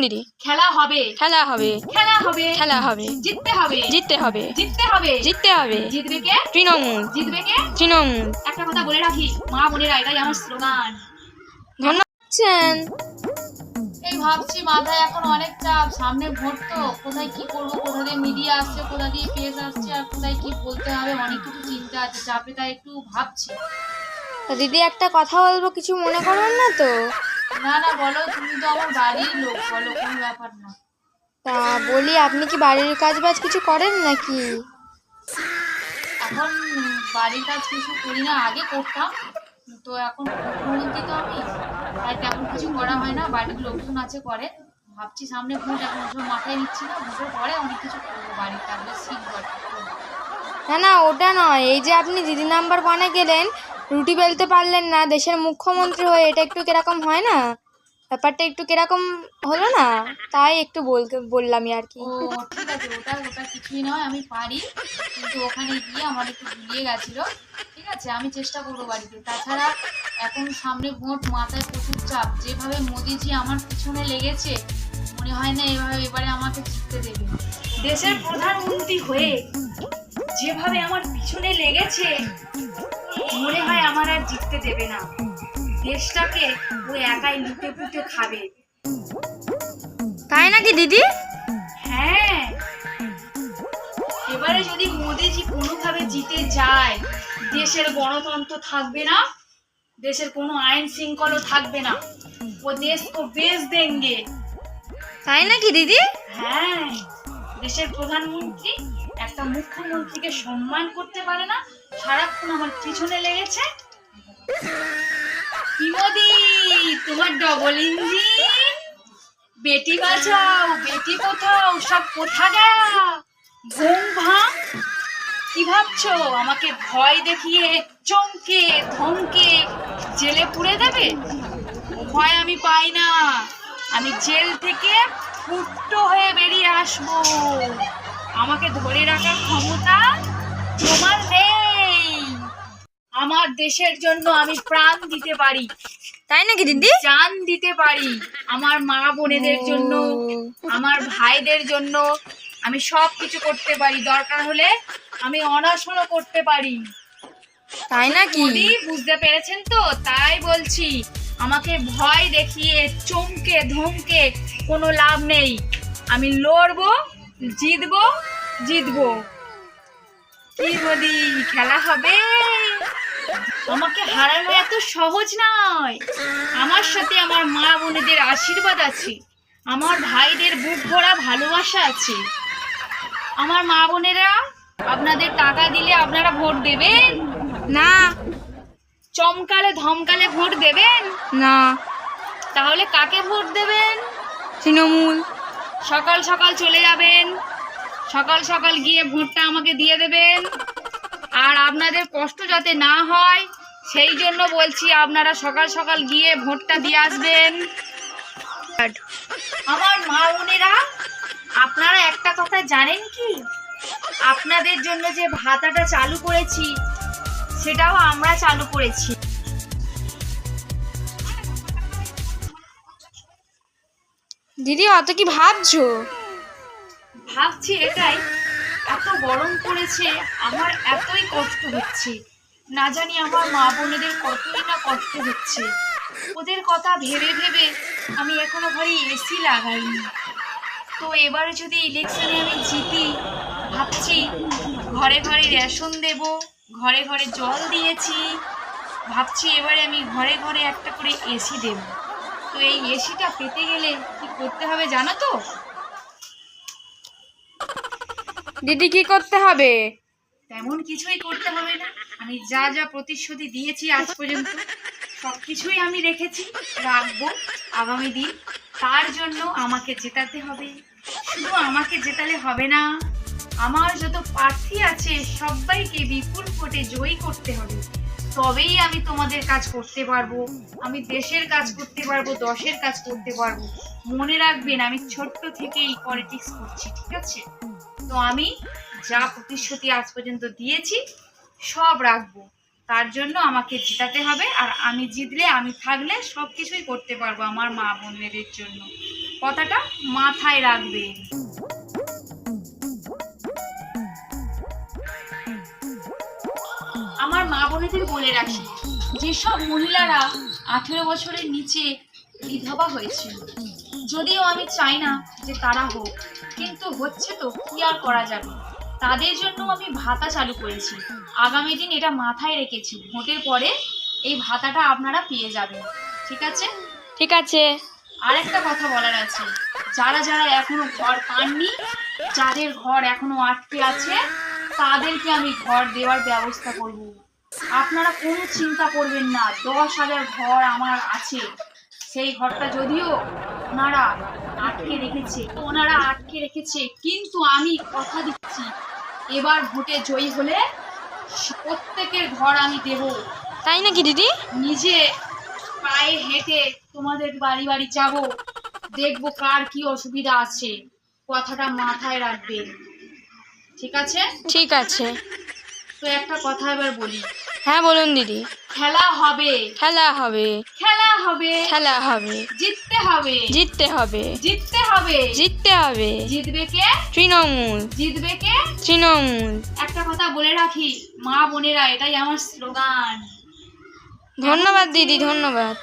দিদি খেলা হবে। খেলা হবে। খেলা হবে। খেলা হবে। জিততে হবে। জিততে হবে। জিততে হবে। জিততে হবে। জিতবে কে? তৃণমূল। জিতবে কে? তৃণমূল। একটা কথা বলে রাখি মা বোনেরা এটাই আমার স্লোগান। ধন্যবাদ এই ভাবছি মাথায় এখন অনেক চাপ। সামনে ভোট তো। কোথায় কি করব? কোথা দিয়ে মিডিয়া আসছে কোথা দিয়ে পেজ আসছে আর কোথায় কি বলতে হবে অনেক কিছু চিন্তা আছে। চাপে তাই একটু ভাবছি। তা দিদি একটা কথা বলব কিছু মনে করবেন না তো? না না বলো তুমি তো আমার বাড়ির লোক বলো কোনো ব্যাপার না। তা বলি আপনি কি বাড়ির কাজ বাজ কিছু করেন নাকি? এখন বাড়ির কাজ কিছু করি না আগে করতাম তো এখন মুখ্যমন্ত্রী তো আমি তাই তেমন কিছু করা হয় না বাড়ির লোকজন আছে করে ভাবছি সামনে ভোট এখন ওসব মাথায় নিচ্ছি না ভোটের পরে অনেক কিছু করব বাড়ির কাজটা শিখব আর না না ওটা নয় এই যে আপনি দিদি নাম্বার বানে গেলেন রুটি বেলতে পারলেন না দেশের মুখ্যমন্ত্রী হয়ে এটা একটু কীরকম হয় না? ব্যাপারটা একটু কীরকম হলো না? তাই একটু বলতে বললামই আর কি। ঠিক আছে ওটা ওটা কিছুই নয় আমি পারি। কিন্তু ওখানে গিয়ে আমার একটু ভুলিয়ে গেছিল। ঠিক আছে আমি চেষ্টা করব বাড়িতে। তাছাড়া এখন সামনে ভোট মাথায় প্রচুর চাপ। যেভাবে মোদিজি আমার পিছনে লেগেছে মনে হয় না এভাবে এবারে আমাকে জিততে দেবে। দেশের প্রধানমন্ত্রী হয়ে যেভাবে আমার পিছনে লেগেছে মনে হয় আমার আর জিততে দেবে না। দেশটাকে ও একাই লুটে পুটে খাবে। তাই নাকি দিদি? হ্যাঁ। এবারে যদি মোদিজি কোনোভাবে জিতে যায় দেশের গণতন্ত্র থাকবে না দেশের কোনো আইন শৃঙ্খলা থাকবে না। ও দেশ তো বেশ দেঙ্গে। তাই নাকি দিদি? হ্যাঁ। দেশের প্রধানমন্ত্রী একটা মুখ্যমন্ত্রীকে সম্মান করতে পারে না, সারাক্ষণ আমার পিছনে লেগেছে। কি তোমার ডবল ইঞ্জিন বেটি বাঁচাও, বেটি কোথাও, সব কোথা গা ঘুম ভাঙ। কি ভাবছ? আমাকে ভয় দেখিয়ে চমকে, ধমকে জেলে পুড়ে দেবে? ভয় আমি পাই না। আমি জেল থেকে ফুটো হয়ে বেরিয়ে আসব। আমাকে ধরে রাখার ক্ষমতা তোমার নেই। আমার দেশের জন্য আমি প্রাণ দিতে পারি। তাই নাকি দিদি? জান দিতে পারি আমার মা বোনেদের জন্য আমার ভাইদের জন্য। আমি সব কিছু করতে পারি দরকার হলে আমি অনশনও করতে পারি। তাই নাকি? মোদি বুঝতে পেরেছেন তো? তাই বলছি আমাকে ভয় দেখিয়ে চমকে ধমকে কোনো লাভ নেই। আমি লড়বো জিতবো জিতবো। কি মোদি খেলা হবে? আমাকে হারানো এত সহজ নয়। আমার সাথে আমার মা বোনেদের আশীর্বাদ আছে। আমার ভাইদের বুক ভরা ভালোবাসা আছে। আমার মা বোনেরা আপনাদের টাকা দিলে আপনারা ভোট দেবেন? না। চমকালে ধমকালে ভোট দেবেন? না। তাহলে কাকে ভোট দেবেন? তৃণমূল। সকাল সকাল চলে যাবেন। সকাল সকাল গিয়ে ভোটটা আমাকে দিয়ে দেবেন। আর আপনাদের কষ্ট যাতে না হয়, সেই জন্য বলছি আপনারা সকাল সকাল গিয়ে ভোটটা দিয়ে আসবেন। আমার মা বোনেরা, আপনারা একটা কথা জানেন কি? আপনাদের জন্য যে ভাতাটা চালু করেছি, সেটাও আমরা চালু করেছি। দিদি, অত কি ভাবছ? ভাবছি এটাই। এত গরম পড়েছে, আমার এতই কষ্ট হচ্ছে। না জানি আমার মা বোনেদের কতই না কষ্ট হচ্ছে। ওদের কথা ভেবে ভেবে আমি এখনও ঘরে এসি লাগাইনি। তো এবারে যদি ইলেকশনে আমি জিতি, ভাবছি ঘরে ঘরে রেশন দেব, ঘরে ঘরে জল দিয়েছি। ভাবছি এবারে আমি ঘরে ঘরে একটা করে এসি দেব। তো এই এসিটা পেতে গেলে কি করতে হবে জানো তো? দিদি কি করতে হবে? তেমন কিছুই করতে হবে না। আমি যা যা প্রতিশ্রুতি দিয়েছি আজ পর্যন্ত সব কিছুই আমি রেখেছি রাখব আগামী দিন। তার জন্য আমাকে জেতাতে হবে। শুধু আমাকে জেতালে হবে না আমার যত প্রার্থী আছে সবাইকে বিপুল ভোটে জয়ী করতে হবে। তবেই আমি তোমাদের কাজ করতে পারব। আমি দেশের কাজ করতে পারব, দশের কাজ করতে পারব। মনে রাখবেন, আমি ছোট্ট থেকেই পলিটিক্স করছি, ঠিক আছে? তো আমি যা প্রতিশ্রুতি আজ পর্যন্ত দিয়েছি, সব রাখব। তার জন্য আমাকে জেতাতে হবে, আর আমি জিতলে, আমি থাকলে সব কিছুই করতে পারব আমার মা বোনেদের জন্য। কথাটা মাথায় রাখবেন। বোনেদের বলে রাখি যেসব মহিলারা আঠেরো বছরের নিচে বিধবা হয়েছে যদিও আমি চাই না যে তারা হোক কিন্তু হচ্ছে তো কি আর করা যাবে? তাদের জন্য আমি ভাতা চালু করেছি। আগামী দিন এটা মাথায় রেখেছি। ভোটের পরে এই ভাতাটা আপনারা পেয়ে যাবেন। ঠিক আছে? ঠিক আছে। আরেকটা কথা বলার আছে। যারা যারা এখনও ঘর পাননি যাদের ঘর এখনও আটকে আছে তাদেরকে আমি ঘর দেওয়ার ব্যবস্থা করব। আপনারা কোনো চিন্তা করবেন না দশ হাজার ঘর আমার আছে। সেই ঘরটা যদিও ওনারা আটকে রেখেছে ওনারা আটকে রেখেছে কিন্তু আমি কথা দিচ্ছি এবার ভোটে জয়ী হলে প্রত্যেকের ঘর আমি দেবো। তাই নাকি দিদি? নিজে পায়ে হেঁটে তোমাদের বাড়ি বাড়ি যাব দেখব কার কি অসুবিধা আছে। কথাটা মাথায় রাখবেন। ঠিক আছে? ঠিক আছে। তো একটা কথা এবার বলি। হ্যাঁ বলুন দিদি। খেলা হবে। খেলা হবে। খেলা হবে। খেলা হবে। জিততে হবে। জিততে হবে। জিততে হবে। জিততে হবে। জিতবে কে? তৃণমূল। জিতবে কে? তৃণমূল। একটা কথা বলে রাখি মা বোনেরা এটাই আমার স্লোগান। ধন্যবাদ দিদি ধন্যবাদ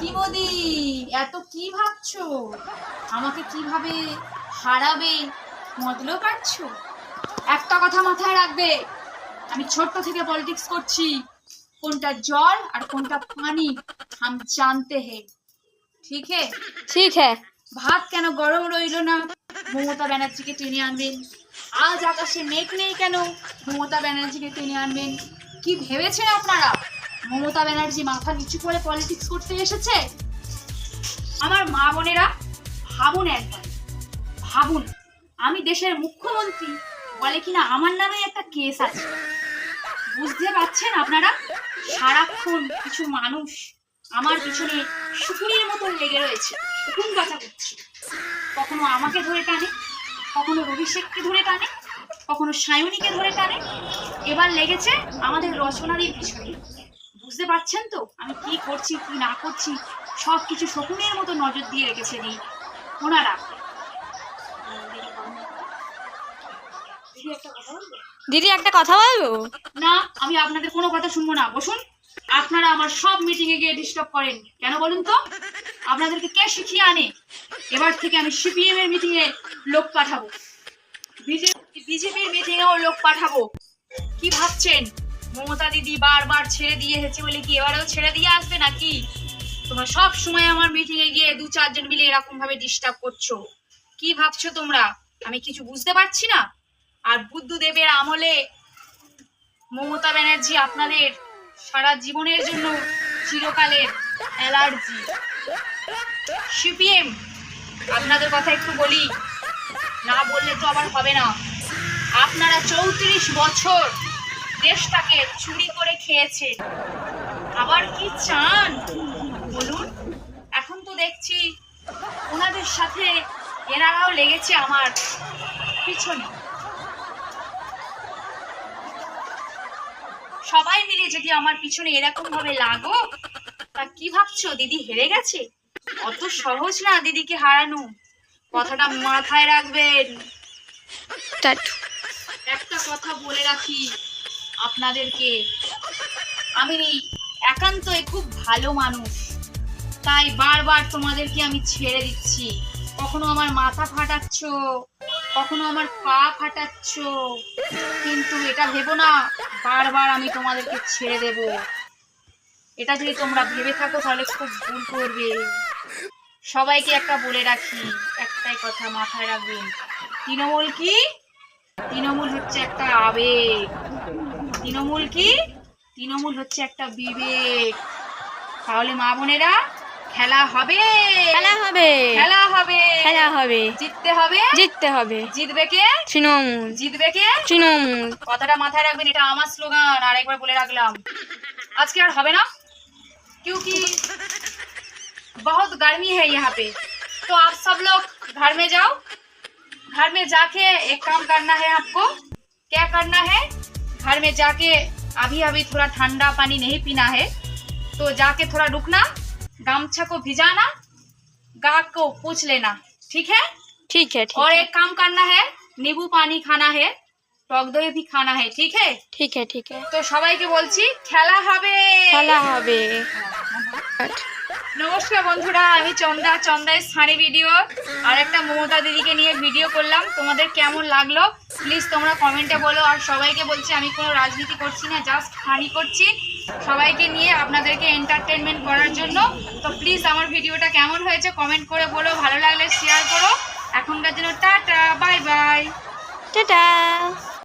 কি মোদি এত কি ভাবছ আমাকে কীভাবে হারাবে মতলব পাচ্ছো একটা কথা মাথায় রাখবে আমি ছোট্ট থেকে পলিটিক্স করছি। কোনটা জল আর কোনটা পানি হাম জানতে হে। ঠিক হে? ঠিক হ্যাঁ ভাত কেন গরম রইল না? মমতা ব্যানার্জিকে টেনে আনবেন। আজ আকাশে মেঘ নেই কেন? মমতা ব্যানার্জিকে টেনে আনবেন। কি ভেবেছেন আপনারা? মমতা ব্যানার্জি মাথা নিচু করে পলিটিক্স করতে এসেছে? আমার মা বোনেরা ভাবুন একবার, ভাবুন। আমি দেশের মুখ্যমন্ত্রী, বলে কিনা আমার নামে একটা কেস আছে। বুঝতে পারছেন আপনারা? সারাক্ষণ কিছু মানুষ আমার পিছনে শুকুরির মতো লেগে রয়েছে হুকুম কথা করছে কখনো আমাকে ধরে টানে, কখনো অভিষেককে ধরে টানে, কখনো সায়নীকে ধরে টানে। এবার লেগেছে আমাদের রচনারই পিছনে। বুঝতে পারছেন তো আমি কি করছি, কি না করছি? সব কিছু শকুনের মতো নজর দিয়ে রেখেছে এই ওনারা। দিদি, একটা কথা বলব? দিদি একটা কথা বলব না আমি আপনাদের কোনো কথা শুনব না। বসুন আপনারা আমার সব মিটিং এ গিয়ে ডিস্টার্ব করেন। কেন বলুন তো? আপনাদেরকে কে শিখিয়ে আনে? এবার থেকে আমি সিপিএম এর মিটিং এ লোক পাঠাবো। বিজেপির মিটিং এও লোক পাঠাবো। কি ভাবছেন? মমতা দিদি বারবার ছেড়ে দিয়ে এসেছে বলে কি এবারেও ছেড়ে দিয়ে আসবে নাকি? তোমরা সব সময় আমার মিটিং এ গিয়ে দু চারজন মিলে এরকম ভাবে ডিস্টার্ব করছ। কি ভাবছ তোমরা? আমি কিছু বুঝতে পারছি না। আর বুদ্ধদেবের আমলে মমতা ব্যানার্জি আপনাদের সারা জীবনের জন্য চিরকালের অ্যালার্জি। সিপিএম, আপনাদের কথা একটু বলি। না বললে তো আবার হবে না। আপনারা চৌত্রিশ বছর দেশটাকে চুরি করে খেয়েছে আবার কি চান? বলুন এখন তো দেখছি ওনাদের সাথে এনারাও লেগেছে আমার পিছনে। সবাই মিলে যদি আমার পিছনে এরকম ভাবে লাগো তা কি ভাবছ? দিদি হেরে গেছে? অত সহজ না দিদিকে হারানো। কথাটা মাথায় রাখবেন। একটা কথা বলে রাখি আপনাদেরকে। আমি একান্তই খুব ভালো মানুষ। তাই বারবার তোমাদেরকে আমি ছেড়ে দিচ্ছি। কখনো আমার মাথা ফাটাচ্ছ, কখনো আমার পা ফাটাচ্ছ, কিন্তু এটা ভেবো না, বারবার আমি তোমাদেরকে ছেড়ে দেব। এটা যদি তোমরা ভেবে থাকো, তাহলে খুব ভুল করবে। সবাইকে একটা বলে রাখি, একটাই কথা মাথায় রাখবেন। তৃণমূল কি? তৃণমূল হচ্ছে একটা আবেগ। তৃণমূল কি? তৃণমূল হচ্ছে একটা বিবেক। তাহলে মা বোনেরা খেলা হবে খেলা হবে খেলা হবে খেলা হবে জিততে হবে জিততে হবে জিতবে কে তৃণমূল জিতবে কে তৃণমূল কথাটা মাথায় রাখবেন এটা আমার স্লোগান আর একবার বলে রাখলাম আজকে আর হবে না কেউ কি बहुत गर्मी है यहाँ पे तो आप सब लोग घर में जाओ घर में जाके एक काम करना है आपको क्या करना है घर में जाके अभी अभी थोड़ा ठंडा पानी नहीं पीना है तो जाके थोड़ा रुकना गमछा को भिजाना गा को पूछ लेना ठीक है ঠিক আছে ঠিক और আছে एक काम करना है नींबू पानी खाना है টক दही भी खाना है ठीक है ঠিক আছে ঠিক আছে তো সবাইকে বলছি খেলা হবে খেলা হবে নমস্কার বন্ধুরা আমি চন্দা চন্দাই ফানি ভিডিও আর একটা মমতা দিদিকে নিয়ে ভিডিও করলাম তোমাদের কেমন লাগলো প্লিজ তোমরা কমেন্টে বলো, আর সবাইকে বলছি, আমি কোনো রাজনীতি করছি না জাস্ট হানি করছি। সবাইকে নিয়ে আপনাদেরকে এন্টারটেনমেন্ট করার জন্য। তো প্লিজ আমার ভিডিওটা কেমন হয়েছে কমেন্ট করে বলো, ভালো লাগলে শেয়ার করো। এখনকার জন্য টাটা বাই বাই টাটা।